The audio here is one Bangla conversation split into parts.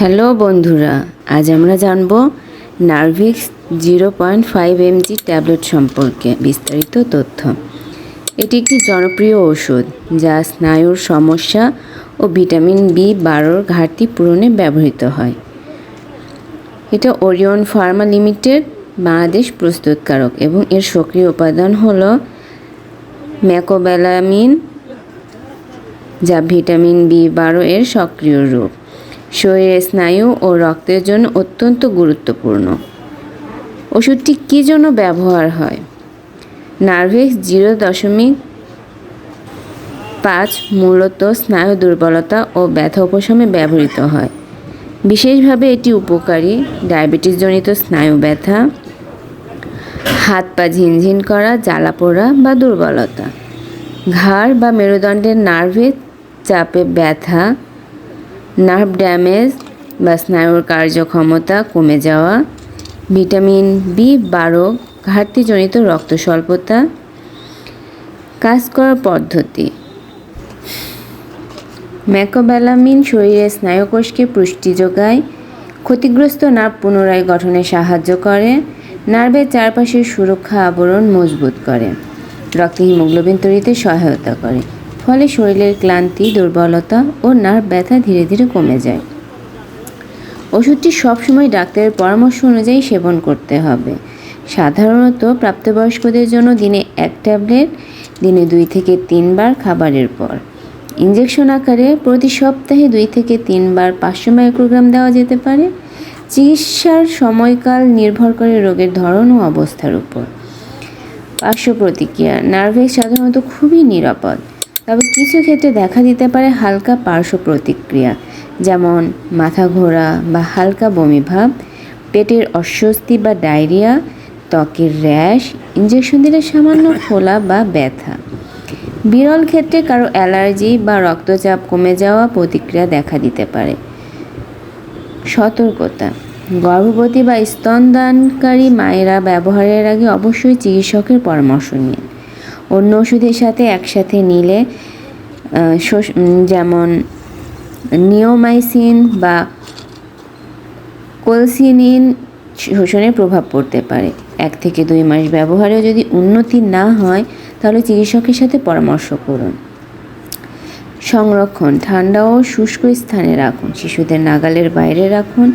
হ্যালো বন্ধুরা, আজ আমরা জানব Nervix zero point five MG tablet সম্পর্কে বিস্তারিত তথ্য। এটি একটি জনপ্রিয় ওষুধ যা স্নায়ুর সমস্যা ও ভিটামিন বি বারোর ঘাটতি পূরণে ব্যবহৃত হয়। এটা ওরিয়ন ফার্মা লিমিটেড, বাংলাদেশ প্রস্তুতকারক এবং এর সক্রিয় উপাদান হল ম্যাকোবেলামিন যা ভিটামিন বি বারো এর সক্রিয় রূপ। শরীরের স্নায়ু ও রক্তের জন্য অত্যন্ত গুরুত্বপূর্ণ। ওষুধটি কী জন্য ব্যবহার হয়? নার্ভেক্স জিরো দশমিক পাঁচ মূলত স্নায়ু দুর্বলতা ও ব্যথা উপশমে ব্যবহৃত হয়। বিশেষভাবে এটি উপকারী ডায়াবেটিসজনিত স্নায়ু ব্যথা, হাত পা ঝিনঝিন করা, জ্বালা পোড়া বা দুর্বলতা, ঘাড় বা মেরুদণ্ডের নার্ভে চাপে ব্যথা নার্ভ ড্যামেজ বা স্নায়ুর কার্যক্ষমতা কমে যাওয়া, ভিটামিন বি বারো, ঘাটতিজনিত রক্ত স্বল্পতা, কাজ করার পদ্ধতি। ম্যাকোব্যালামিন শরীরে স্নায়ুকোষকে পুষ্টি যোগায়, ক্ষতিগ্রস্ত নার্ভ পুনরায় গঠনে সাহায্য করে, নার্ভের চারপাশের সুরক্ষা আবরণ মজবুত করে, রক্তে হিমোগ্লোবিন তৈরিতে সহায়তা করে। ফলে শরীরের ক্লান্তি, দুর্বলতা ও নার্ভ ব্যথা ধীরে ধীরে কমে যায়। ওষুধটি সবসময় ডাক্তারের পরামর্শ অনুযায়ী সেবন করতে হবে। সাধারণত প্রাপ্তবয়স্কদের জন্য দিনে এক ট্যাবলেট, দিনে দুই থেকে তিনবার খাবারের পর। ইঞ্জেকশন আকারে প্রতি সপ্তাহে দুই থেকে তিনবার পাঁচশো মাইক্রোগ্রাম দেওয়া যেতে পারে। চিকিৎসার সময়কাল নির্ভর করে রোগের ধরন ও অবস্থার উপর। পার্শ্ব প্রতিক্রিয়া নার্ভেক্স সাধারণত খুবই নিরাপদ। তবে কিছু ক্ষেত্রে দেখা দিতে পারে হালকা পার্শ্ব প্রতিক্রিয়া, যেমন মাথা ঘোরা বা হালকা বমিভাব পেটের অস্বস্তি বা ডায়রিয়া, ত্বকের র্যাশ ইঞ্জেকশন দিলে সামান্য ফোলা বা ব্যথা। বিরল ক্ষেত্রে কারও অ্যালার্জি বা রক্তচাপ কমে যাওয়া প্রতিক্রিয়া দেখা দিতে পারে। সতর্কতা, গর্ভবতী বা স্তনদানকারী মায়েরা ব্যবহারের আগে অবশ্যই চিকিৎসকের পরামর্শ নিন। অন্য ওষুধের সাথে একসাথে নিলে যেমন নিওমাইসিন বা কোলসিনিন শোষণের প্রভাব পড়তে পারে। এক থেকে দুই মাস ব্যবহারেও যদি উন্নতি না হয়, তাহলে চিকিৎসকের সাথে পরামর্শ করুন। সংরক্ষণ, ঠান্ডা ও শুষ্ক স্থানে রাখুন, শিশুদের নাগালের বাইরে রাখুন,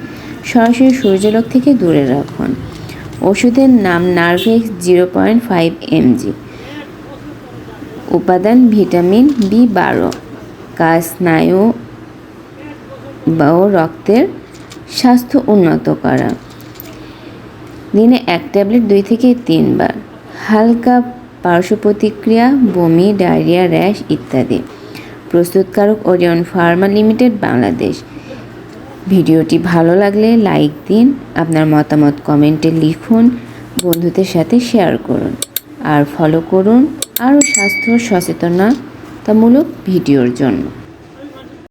সরাসরি সূর্যালোক থেকে দূরে রাখুন। ওষুধের নাম Nervex zero point five MG. উপাদান ভিটামিন বি বারো, কাজ স্নায়ু বা রক্তের স্বাস্থ্য উন্নত করা। দিনে এক ট্যাবলেট দুই থেকে তিনবার। হালকা পার্শ্ব প্রতিক্রিয়া, বমি, ডায়রিয়া, র্যাশ ইত্যাদি। প্রস্তুতকারক ওরিয়ন ফার্মা লিমিটেড, বাংলাদেশ। ভিডিওটি ভালো লাগলে লাইক দিন, আপনার মতামত কমেন্টে লিখুন, বন্ধুদের সাথে শেয়ার করুন। আর ফলো করুন আরও স্বাস্থ্য সচেতনতামূলক ভিডিওর জন্য।